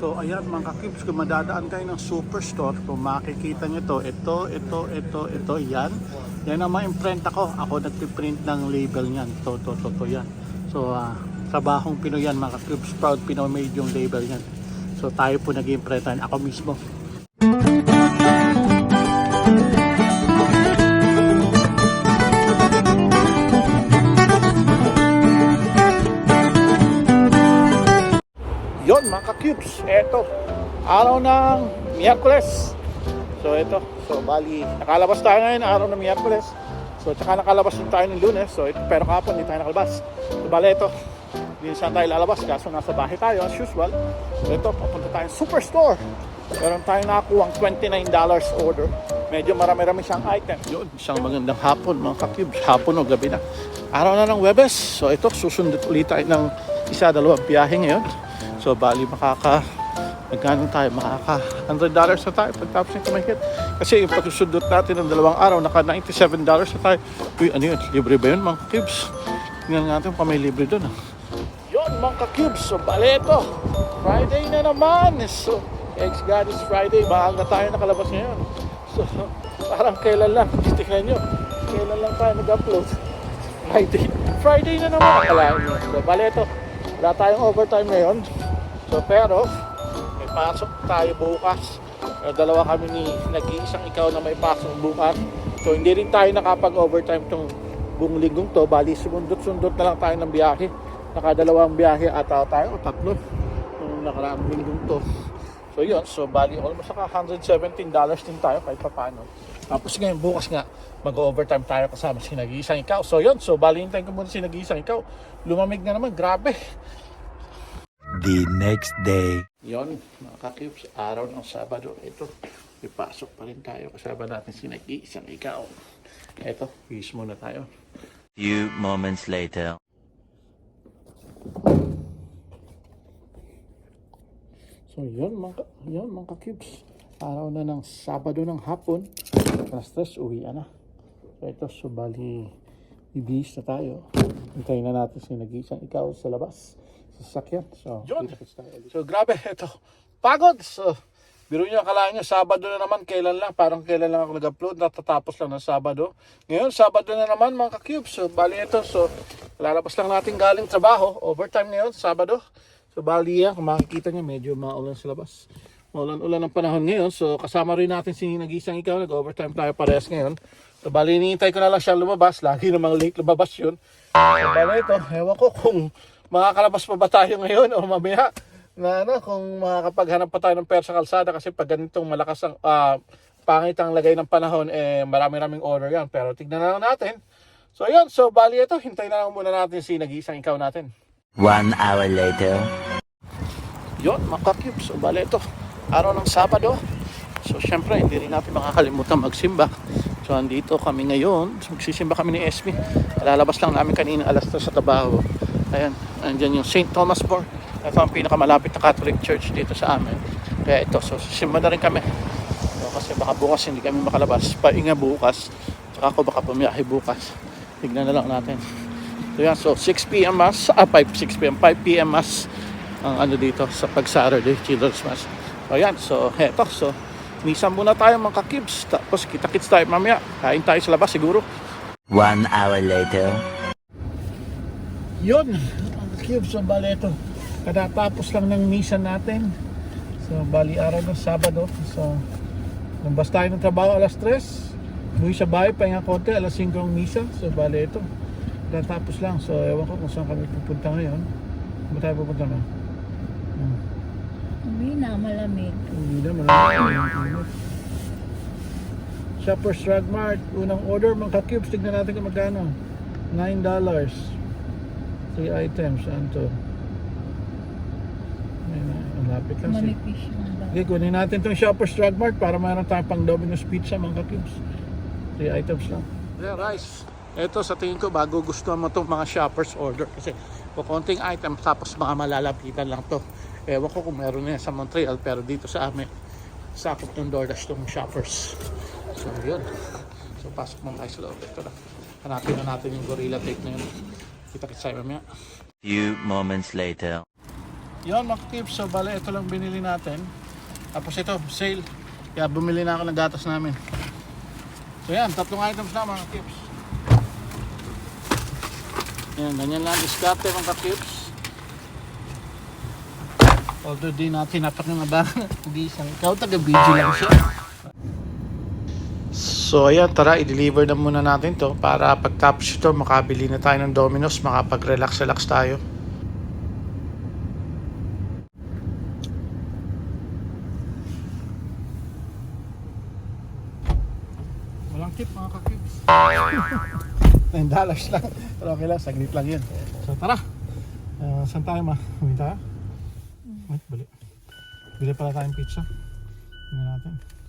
So ayan mga kakibs, kung madadaan kayo ng superstore, kung makikita nyo to, ito, ito, ito, ito, yan. Yan ang ma-imprint ako. Ako nagpiprint ng label niyan. To, to, to, to, yan. So ah, trabahong Pinoy yan mga kakibs. Proud Pinoy made yung label yan. So tayo po nag-imprintan. Ako mismo. Yon mga ka-cubes, eto, araw ng Miyerkules. So ito, so bali, nakalabas tayo ngayon araw ng Miyerkules. So tsaka nakalabas din tayo ng Lunes, so ito, pero kahapon hindi tayo nakalabas. So bali ito, hindi saan tayo lalabas, kaso nasa bahay tayo as usual. So ito, papunta tayo sa Superstore. Meron tayong nakakuha $29 order. Medyo marami-rami siyang item. Yun, isang magandang hapon mga ka-cubes, hapon o gabi na. Araw na ng Webes, so ito, susundot ulit tayo ng isa, dalawang biyahe ngayon. So bali makaka magkano tayo makaka 100 dollars na tayo pagtapos ng kumahit. Kasi yung pagsusundot natin ng dalawang araw naka 97 dollars na tayo. Uy, ano yun? Libre ba yun mga cubes? Tingnan natin kung may libre doon. Ah. Yun mga cubes. So bali ito. Friday na naman. So ex God is Friday. Maaga tayo nakalabas ngayon. So parang kailan lang. Tingnan nyo. Kailan lang tayo nag-upload. Friday. Friday na naman. Akalain. So bali ito. Wala tayong overtime ngayon. So pero, may pasok tayo bukas. Uh, dalawa kami ni nag-iisang ikaw na may pasok bukas. So hindi rin tayo nakapag-overtime tong buong linggong to. Bali, sumundot-sundot na lang tayo ng biyahe. Nakadalawang biyahe ata tayo o tatlo nung nakaraang linggong to. So yun, so bali almost naka $117 din tayo kahit paano. Tapos ngayon bukas nga mag-overtime tayo kasama si nag-iisang ikaw. So yun, so bali hintayin ko muna si nag-iisang ikaw. Lumamig na naman, grabe. The next day. Yon, mga kakibs, araw ng Sabado. Ito, ipasok pa rin tayo. Kasama natin si nag-iisang ikaw. Ito, peace muna tayo. Few moments later. So yun mga, yun, mga kakibs. Araw na ng Sabado ng hapon. Alas tres, uwi na. So ito, so bali, ibihis na tayo. Hintayin na natin si nag-iisang ikaw sa labas. Sa sasakyan. So, tayo ulit. So grabe, ito. Pagod! So, biro nyo, akalain nyo, Sabado na naman, kailan lang, parang kailan lang ako nag-upload, natatapos lang ng Sabado. Ngayon, Sabado na naman mga ka-cubes. So, bali ito, so, lalabas lang natin galing trabaho, overtime ngayon, Sabado. So, bali yan, kung makikita nyo, medyo maulan sa labas. Maulan-ulan ang panahon ngayon, so kasama rin natin si nag-isang ikaw, nag-overtime tayo parehas ngayon. So, bali, hinihintay ko na lang siya lumabas, lagi namang late lumabas yun. So, bali ito, ewan ko kung makakalabas pa ba tayo ngayon o mamaya? Na ano, kung makakapaghanap pa tayo ng pera sa kalsada kasi pag ganitong malakas ang ah, pangit ang lagay ng panahon eh marami-raming order yan. Pero tignan na lang natin. So yun. So bali ito. Hintay na lang muna natin si nag-iisang ikaw natin. One hour later. yun mga cubes so bali ito. Araw ng Sabado. So syempre hindi rin natin makakalimutan magsimba. So andito kami ngayon. Magsisimba kami ni Esme. Lalabas lang namin kanina alas 3 sa trabaho ayan andyan yung St. Thomas More. Ito ang pinakamalapit na Catholic Church dito sa amin. Kaya ito so simba na rin kami. So, kasi baka bukas hindi kami makalabas. Painga bukas. Saka ako baka pumiyahe bukas. Tignan na lang natin. So yan so 6pm mass ah 5 6pm 5pm mass ang ano dito sa pag Saturday Children's Mass. So yan so heto so Nisan muna tayo mga kakibs tapos kita-kits tayo mamaya. Kain tayo sa labas siguro. One hour later. Yun, cubes ang bali ito. Katatapos lang ng misa natin. So, bali araw ng Sabado. So, lumbas tayo ng trabaho alas 3. Umuwi sa bahay, pahinga konti, alas 5 ang misa. So, bali ito. Katatapos lang. So, ewan ko kung saan kami pupunta ngayon. Ba tayo pupunta na? Hmm. Uwi na, malamig. Hindi na, marami. Shoppers Drug Mart. Unang order, mga ka-cubes. Tignan natin kung magkano. $9. Three items. Saan to? Ayun na, ang lapit lang. Si. Manipis. Okay, kunin natin itong Shoppers Drug Mart para mayroon tayong pang Domino's Pizza, mga ka-cubes. Three items lang. Yeah, rice. Ito sa tingin ko bago gusto mo itong mga shoppers order kasi kung konting item tapos mga malalapitan lang to. Ewan ko kung meron na yan sa Montreal pero dito sa amin sakop ng DoorDash itong shoppers. So yun. So pasok muna tayo sa loob. Ito na. Hanapin na natin yung gorilla tape na yun. Kita kita tayo mamaya. Few moments later. Yun mga tips, so bale ito lang binili natin. Tapos ito, sale. Kaya bumili na ako ng gatas namin. So yan, tatlong items na mga tips. Yan, ganyan lang diskarte mga tips. Although di natin napak ng abang, hindi isang ikaw taga-video lang siya. So ayan, tara, i-deliver na muna natin to para pagtapos ito, makabili na tayo ng Domino's, makapag-relax-relax tayo. Walang tip mga kakibs. 9 dollars lang. Pero okay lang, saglit lang yun. So tara, uh, saan tayo ma? Huwag tayo? Wait, bali. Bili pala tayong pizza. Tingnan natin.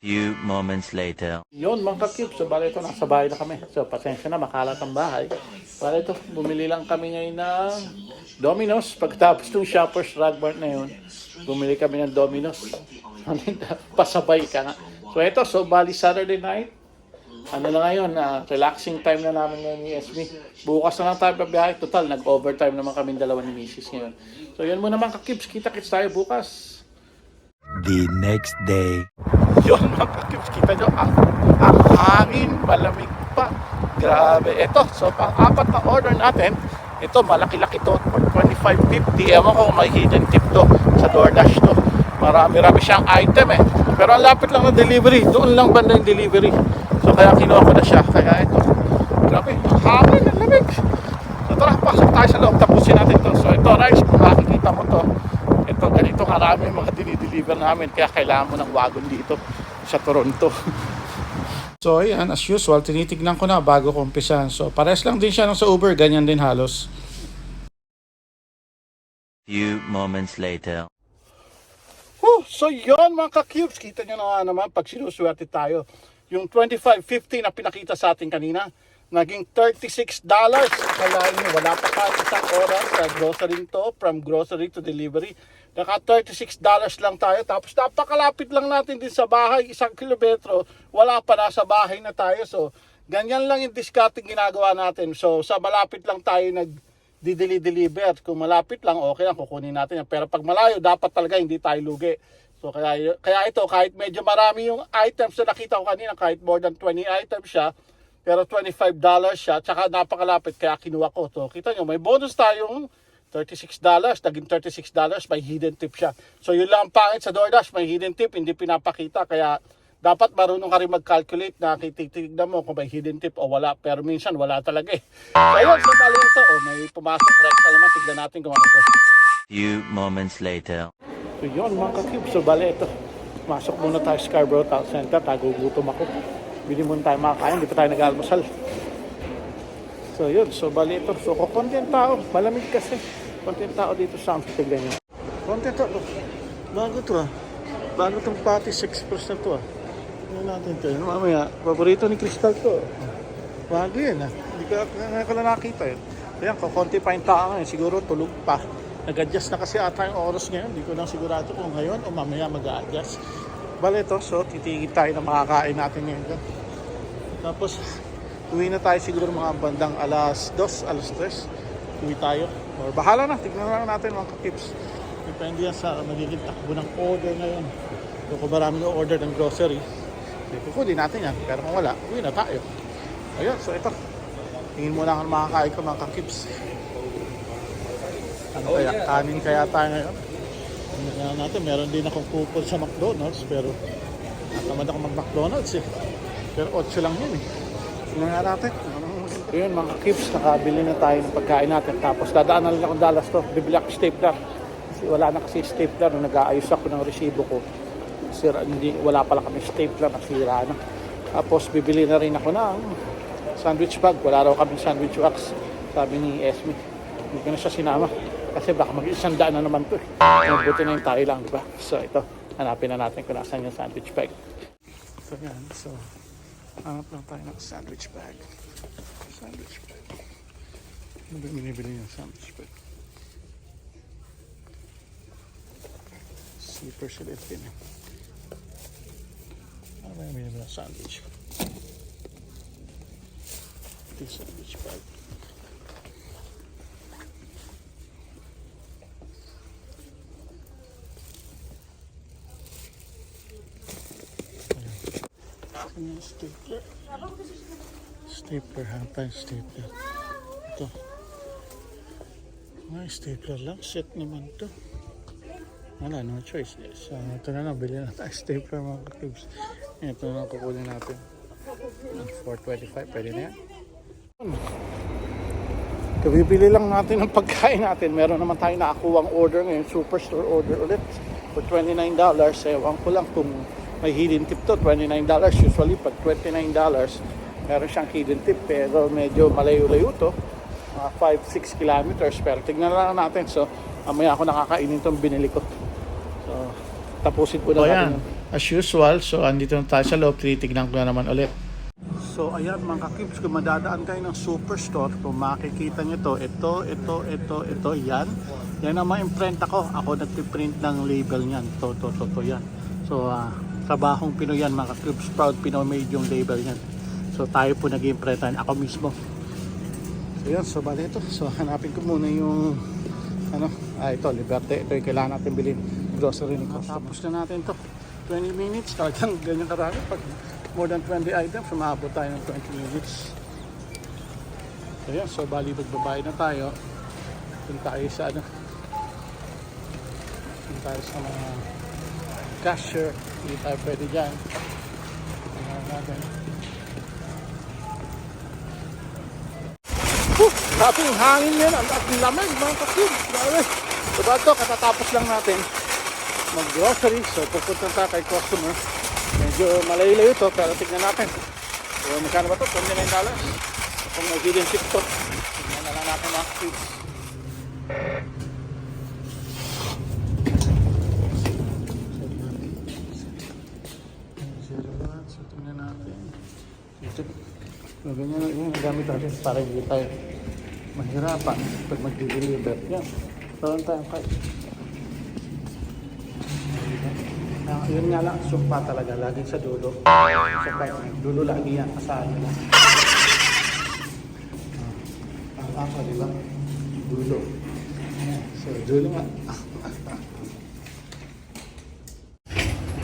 Few moments later. Yun mga kakip, so bali ito, nasa bahay na kami. So pasensya na, makalat ang bahay. Bali ito, bumili lang kami ngayon ng Domino's. Pagtapos ng Shoppers Drug Mart na yun, bumili kami ng Domino's. Pasabay ka nga. So ito, so bali Saturday night, ano na ngayon, ah, relaxing time na namin ngayon ni SB. Bukas na lang tayo pabiyahe. Total, nag-overtime naman kami dalawa ni Mrs. ngayon. So yun muna mga kakips, kita-kits tayo bukas. The next day. Yun mga kakips, kita nyo, ang, ang hangin, malamig pa. Grabe. Ito, so pang-apat na order natin, ito malaki-laki to, for 25.50. Ewan ko may hidden tip to sa DoorDash to. Marami-rami siyang item eh. Pero ang lapit lang ng delivery, doon lang banda yung delivery. So kaya kinuha ko na siya. Kaya ito, grabe, ang hangin, ang lamig. So tara, pasok tayo sa loob, tapusin natin to. So ito, guys, kung makikita mo to, ito, ganito karami yung mga dinideliver namin. Kaya kailangan mo ng wagon dito sa Toronto. So ayan, as usual, tinitignan ko na bago ko umpisahan. So pares lang din siya nung sa Uber, ganyan din halos. Few moments later. Whew, so yon mga ka-cubes, kita nyo na naman pag sinuswerte tayo. Yung 25.50 na pinakita sa atin kanina, naging $36. Kalahin nyo, wala pa kahit isang oras sa grocery to, from grocery to delivery. Naka $36 lang tayo. Tapos napakalapit lang natin din sa bahay, isang kilometro, wala pa nasa bahay na tayo. So, ganyan lang yung discarding ginagawa natin. So, sa malapit lang tayo nag dideli-deliver. Kung malapit lang, okay lang, kukunin natin yan. Pero pag malayo, dapat talaga hindi tayo lugi. So kaya, kaya ito, kahit medyo marami yung items na nakita ko kanina, kahit more than 20 items siya, pero $25 siya, tsaka napakalapit, kaya kinuha ko. So kita nyo, may bonus tayong $36, naging $36, may hidden tip siya. So yun lang ang pangit sa DoorDash, may hidden tip, hindi pinapakita, kaya dapat marunong ka rin mag-calculate na titignan mo kung may hidden tip o wala. Pero minsan wala talaga eh. So ayun, so bali ito, oh, may pumasok Rexa naman, tignan natin kung ano ito. Few moments later. So yun mga kakib, so bali ito. Masok muna tayo sa Scarborough Town Center, tagugutom ako. Bili muna tayo makakain, hindi pa tayo nag-almusal. So yun, so bali ito. So kukunti ang tao, malamig kasi. Kunti ang tao dito sa amin, tignan nyo. Kunti ito, oh. bago to ah. Bago itong pati 6% na to ah. Ano natin ito, Ano, mamaya, paborito ni Crystal to. Bago yan ah. Hindi ko, ngayon ko lang nakita yun. Ayan, kukunti pa yung tao ngayon, siguro tulog pa. Nag-adjust na kasi ata yung oras ngayon. Hindi ko lang sigurado kung ngayon o mamaya mag-a-adjust. Bale ito, so titigil tayo na makakain natin ngayon. Tapos, uwi na tayo siguro mga bandang alas 2, alas 3. Uwi tayo. Or bahala na, tignan na lang natin mga tips. Depende yan sa magiging takbo ng order ngayon. So kung marami na order ng grocery, kukunin natin yan. Pero kung wala, uwi na tayo. Ayun, so ito. Tingin muna ako ng makakain ko mga kakips. Ano kaya? Kanin kaya tayo ngayon? Tingnan natin, meron din akong coupon sa McDonald's pero natamad ako mag-McDonald's eh. Pero 8 lang yun eh. Tingnan natin. Ayun mga kips, nakabili na tayo ng pagkain natin. Tapos dadaan na lang akong Dallas to. Bibili ako stapler. Kasi wala na kasi stapler nung nag-aayos ako ng resibo ko. Sira, hindi, wala pala kami stapler, nasira na. Tapos bibili na rin ako ng sandwich bag. Wala raw kami sandwich wax. Sabi ni Esme. Hindi ko na siya sinama. Kasi baka mag-isang daan na naman to eh. Mabuti na yung tayo lang, di ba? So ito, hanapin na natin kung nasan yung sandwich bag. So yan, so hanap lang tayo ng sandwich bag. sandwich bread. Hindi may nibili a sandwich bread. Sleeper sila ito yun. Ano may nibili yung sandwich? Ito yung sandwich bread. Nice sticker. Stapler? Stapler, ha? Tayo stapler. Ito. May stapler lang. Set naman to. Wala, no choice. So, ito na lang. Bili na tayo stapler mga kakibs. Ito na lang kukunin natin. 425, pwede na yan. Kabibili lang natin ng pagkain natin. Meron naman tayo nakakuwang order ngayon. Superstore order ulit. For $29. Ewan ko lang kung may hidden tip to. $29. Usually pag $29, meron siyang hidden tip. Pero medyo malayo-layo to. Mga 5-6 kilometers. Pero tignan lang natin. So, mamaya ako nakakainin itong binili ko. So, tapusin po na natin. As usual, so andito na tayo sa loob. Titignan ko na naman ulit. So ayan mga kakibs, kung madadaan kayo ng superstore, kung makikita nyo to, ito, ito, ito, ito, yan. Yan ang ma-imprint ako. Ako nagpiprint ng label niyan. To, to, to, to, yan. So, ah, trabahong Pinoy yan mga kakibs. Proud Pinoy made yung label niyan. So tayo po nag-imprintan. Ako mismo. So yun, so bali ito. So hanapin ko muna yung ano, ah ito, Liberte. Ito yung kailangan natin bilhin. Grocery ni customer. Tapos na natin to. 20 minutes, talagang ganyan karami. Pag more than 20 items, umabot tayo ng 20 minutes. So yan, so bali magbabayad na tayo. Doon tayo sa ano. Doon tayo sa mga cashier. Hindi tayo pwede dyan. Tingnan natin. Yung hangin yan. Ang lamig mga kapatid. So bago katatapos lang natin mag-grocery. So pupunta tayo kay customer. Medyo malayo-layo to pero tignan natin. So magkano ba to? $29. So, kung may hidden tip to, tignan na lang natin mga kapatid. So tignan natin. Gamit natin para hindi tayo mahirapan pag mag-deliver. Yan. Tawan tayo kay. Ah, yun nga lang, sumpa talaga. Laging sa dulo. Sumpa. Dulo lagi yan. Asahan nila. Ah, ako, di ba? Dulo. So, dulo nga.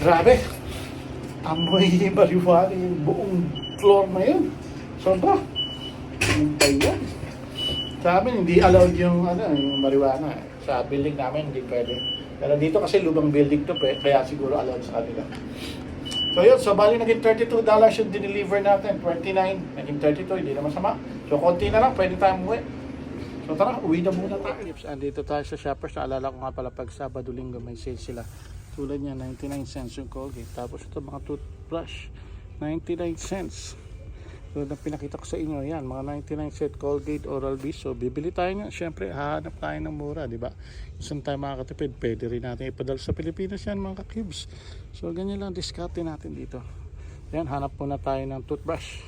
Grabe. Amoy marijuana yung buong floor na yun. Sobra. Ba yan? Sa amin, hindi allowed yung, ano, yung marijuana. Sa building namin, hindi pwede. Pero dito kasi lubang building to, pe, kaya siguro allowed sa kanila. So yun, so bali naging $32 yung dineliver natin. 29, naging 32, hindi naman sama. So konti na lang, pwede tayong umuwi. So tara, uwi na muna tayo. Andito tayo sa Shoppers. Naalala ko nga pala pag Sabado Linggo may sale sila. Tulad niya, 99 cents yung Colgate. Tapos ito mga toothbrush, 99 cents. So na pinakita ko sa inyo, yan, mga 99 cent Colgate Oral-B. So bibili tayo nga, syempre hahanap tayo ng mura, di ba? Kung tayo makakatipid, pwede rin natin ipadala sa Pilipinas yan mga kakibs. So ganyan lang, discarte natin dito. Yan, hanap muna tayo ng toothbrush.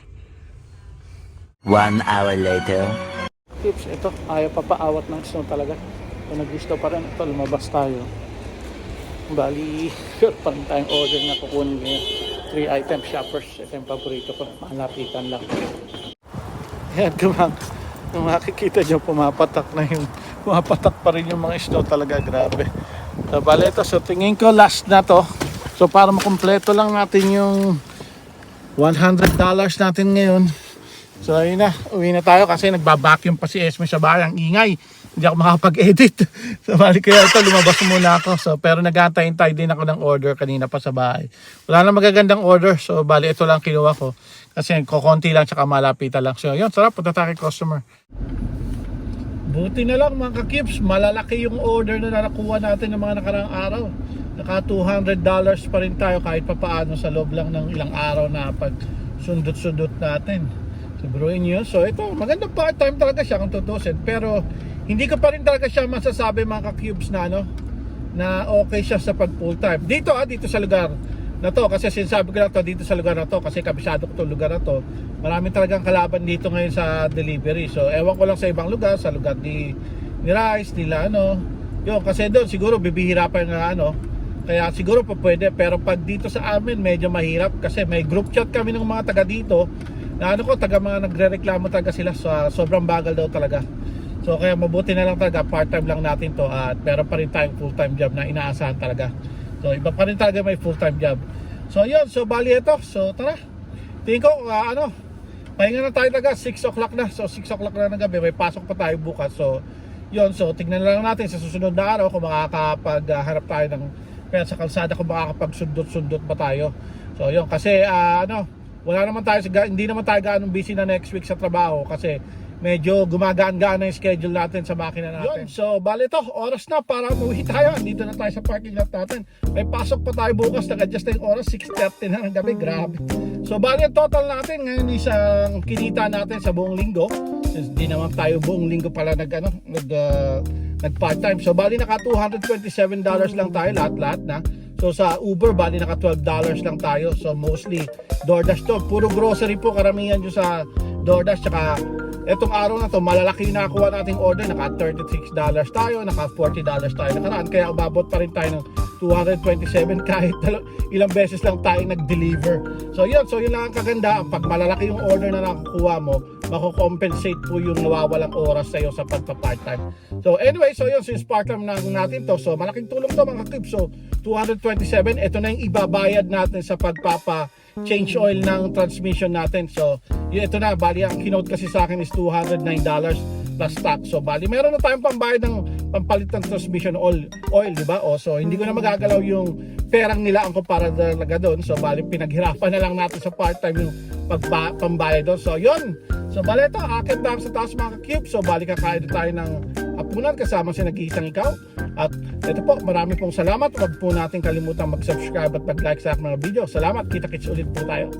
One hour later. tips, ito, ayaw pa paawat ng snow talaga. Kung nag-gusto pa rin, ito, lumabas tayo. Bali, sure pa rin tayong order na kukunin ngayon. Three item shoppers. Ito yung paborito ko. Malapitan lang. Ayan, kung, kung makikita nyo, pumapatak na yung, pumapatak pa rin yung mga snow talaga. Grabe. So, bali ito. So, tingin ko last na to. So, para makumpleto lang natin yung $100 natin ngayon. So ayun na, uwi na tayo kasi nagbabacuum pa si Esme sa bahay. Ang ingay. Hindi ako makapag-edit. So bali kaya ito, lumabas muna ako. So, pero nag-antay-antay din ako ng order kanina pa sa bahay. Wala na magagandang order. So bali ito lang kinuha ko. Kasi kokonti lang tsaka malapitan lang. So yun, sarap. Punta tayo customer. Buti na lang mga kakibs, malalaki yung order na nakuha natin ng mga nakarang araw. Naka $200 pa rin tayo kahit papaano sa loob lang ng ilang araw na pag sundot-sundot natin. Brewing yun. So ito, magandang part-time talaga siya kung tutusin. Pero hindi ko pa rin talaga siya masasabi mga ka-cubes na ano, na okay siya sa pag full-time. Dito ah, dito sa lugar na to. Kasi sinasabi ko na to dito sa lugar na to. Kasi kabisado ko to lugar na to. Maraming talagang kalaban dito ngayon sa delivery. So ewan ko lang sa ibang lugar. Sa lugar ni, ni Rice, nila ano. Yun, kasi doon siguro bibihira pa yung ano. Kaya siguro pa pwede. Pero pag dito sa amin, medyo mahirap. Kasi may group chat kami ng mga taga dito. Na ano ko, taga mga nagre-reklamo talaga sila. So, sobrang bagal daw talaga. So kaya mabuti na lang talaga part-time lang natin to at meron pa rin tayong full-time job na inaasahan talaga. So iba pa rin talaga may full-time job. So yun, so bali ito. So tara, tingin ko, ah, ano, pahinga na tayo taga, 6 o'clock na. So, 6 o'clock na ng gabi, may pasok pa tayo bukas. So, yun, so, tignan na lang natin sa susunod na araw kung makakapagharap tayo ng kaya sa kalsada kung makakapagsundot-sundot ba tayo. So, yun, kasi, ah, ano, wala naman tayo, hindi naman tayo ganong busy na next week sa trabaho kasi medyo gumagaan-gaan na yung schedule natin sa makina natin. Yun, so bali to, oras na para umuwi tayo. Dito na tayo sa parking lot natin. May pasok pa tayo bukas, nag-adjust na yung oras, 6.30 na ng gabi, grabe. So bali ang total natin ngayon isang kinita natin sa buong linggo. Since di naman tayo buong linggo pala nag, ano, nag, uh, nag part-time. So bali naka $227 lang tayo lahat-lahat na. So sa Uber, bali naka $12 lang tayo. So mostly DoorDash to. Puro grocery po karamihan yung sa DoorDash. Tsaka etong araw na to, malalaki yung nakakuha nating order. Naka $36 tayo, naka $40 tayo nakaraan. Kaya umabot pa rin tayo ng 227 kahit ilang beses lang tayo nag-deliver. So yun, so yun lang ang kaganda. Pag malalaki yung order na nakukuha mo, mako-compensate po yung nawawalang oras sa'yo sa pagpa-part-time. So anyway, so yun, since part-time na natin to, so malaking tulong to mga clips. So 227, ito na yung ibabayad natin sa pagpapa change oil ng transmission natin. So yun, ito na, bali ang kinote kasi sa akin is $209 plus tax. So bali meron na tayong pambayad ng pampalit ng transmission oil, oil di ba? O so hindi ko na magagalaw yung perang nila ang kumpara talaga doon. So bali pinaghirapan na lang natin sa part-time yung pagba, pambayad doon. So yun. So bali ito, akit tayo sa taas mga cube. So bali kakain na tayo ng hapunan kasama si nag-iisang ikaw. At ito po, marami pong salamat. Huwag po natin kalimutan mag-subscribe at mag-like sa aking mga video. Salamat. Kita-kits ulit po tayo.